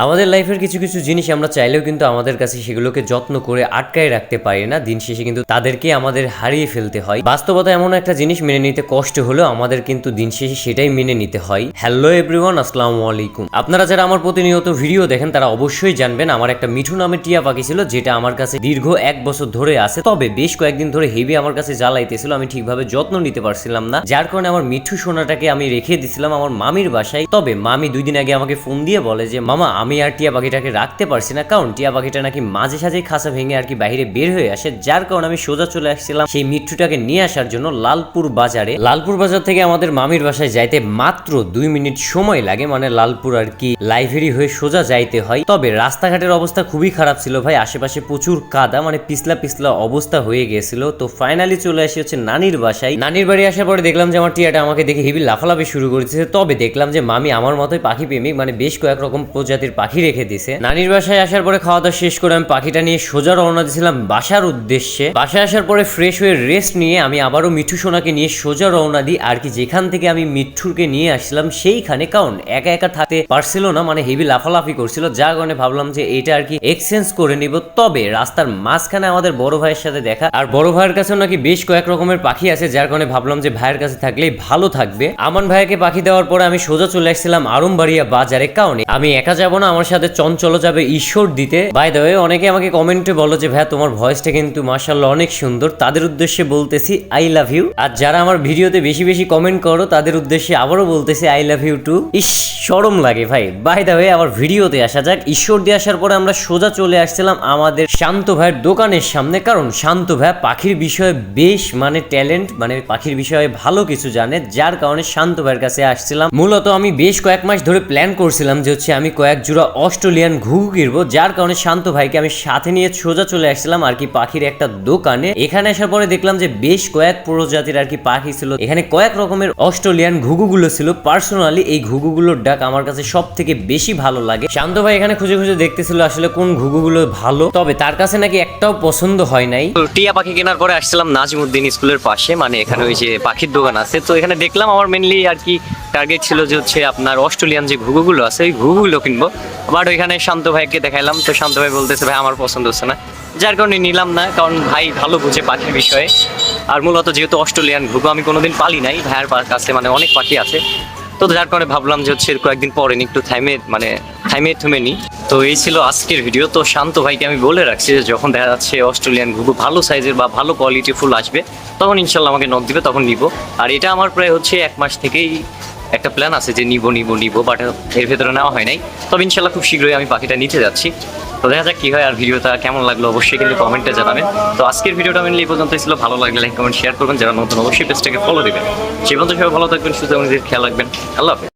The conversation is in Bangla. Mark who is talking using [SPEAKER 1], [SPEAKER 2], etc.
[SPEAKER 1] আমাদের লাইফের কিছু কিছু জিনিস আমরা চাইলেও কিন্তু আমাদের কাছে সেগুলোকে যত্ন করে আটকায় রাখতে পারি না। দিন শেষে কিন্তু তাদেরকে আমাদের হারিয়ে ফেলতে হয়। বাস্তবতা এমন একটা জিনিস মেনে নিতে কষ্ট হলেও আমাদের কিন্তু দিন শেষে সেটাই মেনে নিতে হয়। হ্যালো এভরিওয়ান, আসসালামু আলাইকুম। আপনারা যারা আমার প্রতিনিয়ত ভিডিও দেখেন, তারা অবশ্যই জানবেন আমার একটা মিঠু নামে টিয়া পাখি ছিল, যেটা আমার কাছে দীর্ঘ এক বছর ধরে আছে। তবে বেশ কয়েকদিন ধরে হেভি আমার কাছে জ্বালাইতেছিল, আমি ঠিকভাবে যত্ন নিতে পারছিলাম না। যার কারণে আমার মিঠু সোনাটাকে আমি রেখে দিছিলাম আমার মামির বাসায়। তবে মামি দুই দিন আগে আমাকে ফোন দিয়ে বলে যে, মামা আমি আর টিয়া পাখিটাকে রাখতে পারছি না, কারণ টিয়া পাখিটা নাকি মাঝে সাঝে খাঁচা ভেঙে আর কি বাইরে বের হয়ে আসে, যার কারণে আমি সোজা চলে আসছিলাম সেই মিঠুটাকে নিয়ে আসার জন্য লালপুর বাজারে। লালপুর বাজার থেকে আমাদের মামির বাসায় যাইতে মাত্র দুই মিনিট সময় লাগে মানে লালপুর আর কি লাইব্রেরি হয়ে সোজা যাইতে হয়। তবে রাস্তাঘাটের অবস্থা খুবই খারাপ ছিল ভাই, আশেপাশে প্রচুর কাদা মানে পিছলা পিছলা অবস্থা হয়ে গেছিল। তো ফাইনালি চলে আসি হচ্ছে নানির বাসায়। নানির বাড়ি আসার পরে দেখলাম যে আমার টিয়াটা আমাকে দেখে হেভি লাফালাফি শুরু করেছে। তবে দেখলাম যে মামি আমার মতোই পাখি প্রেমিক মানে বেশ কয়েক রকম প্রজাতির পাখি রেখে দিছে। নানির বাসায় আসার পরে খাওয়া দাওয়া শেষ করে আমি পাখিটা নিয়ে সোজা রওনা দিয়েছিলাম বাসার উদ্দেশ্যে। বাসায় আসার পরে ফ্রেশ হয়ে রেস্ট নিয়ে আমি আবারও মিঠু সোনাকে নিয়ে সোজা রওনা দিই আর কি যেখান থেকে আমি মিঠুরকে নিয়ে আসলাম সেইখানে। কারণ একা একা থাকতে পারছিল না মানে হেভি লাফালাফি করছিল, যার কারণে ভাবলাম যে এটা আর কি এক্সচেঞ্জ করে নিব। তবে রাস্তার মাঝখানে আমাদের বড় ভাইয়ের সাথে দেখা, আর বড় ভাইয়ের কাছেও নাকি বেশ কয়েক রকমের পাখি আছে, যার কারণে ভাবলাম যে ভাইয়ের কাছে থাকলেই ভালো থাকবে। আমান ভাইকে পাখি দেওয়ার পরে আমি সোজা চলে আসছিলাম আরমবাড়িয়া বাজারে। কারণে আমি একা যাব আমার সাথে চঞ্চল যাবে ঈশ্বর দিতে। বাই দ্য ওয়ে অনেকে আমাকে কমেন্টে বলো যে ভাই তোমার ভয়েসটা কিন্তু মার্শাল্লাহ অনেক সুন্দর। তাদের উদ্দেশ্যে বলতেছি আই লাভ ইউ আর যারা আমার ভিডিওতে বেশি বেশি কমেন্ট করো, তাদের উদ্দেশ্যে আবারও বলতেছি আই লাভ ইউ টু ইস সরম লাগে ভাই। বাই দ্য ওয়ে আবার ভিডিওতে আসা যাক। ঈশ্বর দিয়ে আসার পরে আমরা সোজা চলে আসছিলাম আমাদের শান্ত ভাইয়ের দোকানের সামনে। কারণ শান্ত ভাই পাখির বিষয়ে বেশ মানে ট্যালেন্ট মানে পাখির বিষয়ে ভালো কিছু জানে। যার কারণে শান্ত ভাইয়ের কাছে আসছিলাম। মূলত আমি বেশ কয়েক মাস ধরে প্ল্যান করছিলাম যে হচ্ছে আমি কয়েক জোড়া অস্ট্রেলিয়ান ঘুঘু কিনবো যার কারণে শান্ত ভাইকে আমি সাথে নিয়ে সোজা চলে আসছিলাম আর কি পাখির একটা দোকানে। এখানে আসার পরে দেখলাম যে বেশ কয়েক প্রজাতির আর কি পাখি ছিল। এখানে কয়েক রকমের অস্ট্রেলিয়ান ঘুঘুগুলো ছিল। পার্সোনালি এই ঘুঘুগুলোর ডাক আমার কাছে সব থেকে বেশি ভালো লাগে। শান্ত ভাই এখানে খুঁজে খুঁজে দেখতেছিল আসলে কোন ঘুঘুগুলো ভালো, তবে তার কাছে নাকি একটাও পছন্দ হয় নাই। টিয়া পাখি কেনার পরে আসছিলাম নাজিমুদ্দিন স্কুলের পাশে মানে এখানে ওই যে পাখির দোকান আছে। তো এখানে দেখলাম আমার মেনলি আর কি টার্গেট ছিল যে হচ্ছে আপনার অস্ট্রেলিয়ান যে ঘুঘুগুলো আছে, ওই ঘুঘুগুলো কিনবো। বাট ওইখানে শান্ত ভাইকে দেখাইলাম। তো শান্ত ভাই বলতেছে, ভাই, আমার পছন্দ হচ্ছে না। যার কারণে নিলাম না, কারণ ভাই ভালো বুঝে পাখির বিষয়ে। আর মূলত যেহেতু অস্ট্রেলিয়ান ঘুঘু আমি কোনোদিন পালি নাই। ভাইয়ের পা- কাছে মানে অনেক পাখি আছে। তো যার কারণে ভাবলাম যে হচ্ছে কয়েকদিন পরে নি একটু থাইমে মানে থাইমে থুমে নি তো এই ছিল আজকের ভিডিও। তো শান্ত ভাইকে আমি বলে রাখছি যে যখন দেখা যাচ্ছে অস্ট্রেলিয়ান ঘুঘু ভালো সাইজের বা ভালো কোয়ালিটি ফুল আসবে, তখন ইনশাল্লাহ আমাকে নক দিবে, তখন নিব। আর এটা আমার প্রায় হচ্ছে এক মাস থেকেই একটা প্ল্যান আছে যে নিবো নিবো নিবো বাট এর ভেতরে নেওয়া হয় নাই। তবে ইনশাল্লাহ খুব শীঘ্রই আমি পাখিটা নিতে যাচ্ছি। তো দেখা যাক কি হয় আর ভিডিওটা কেমন লাগল অবশ্যই কিন্তু কমেন্টে জানাবেন। তো আজকের ভিডিওটা আমি এই পর্যন্ত ছিল। ভালো লাগলে লাইক কমেন্ট শেয়ার করবেন। যারা নতুন অবশ্যই পেজটাকে ফলো দেবেন। সে পর্যন্ত সবাই ভালো থাকবেন সুযোগ নিজের খেয়াল রাখবেন। আল্লাহ হাফেজ।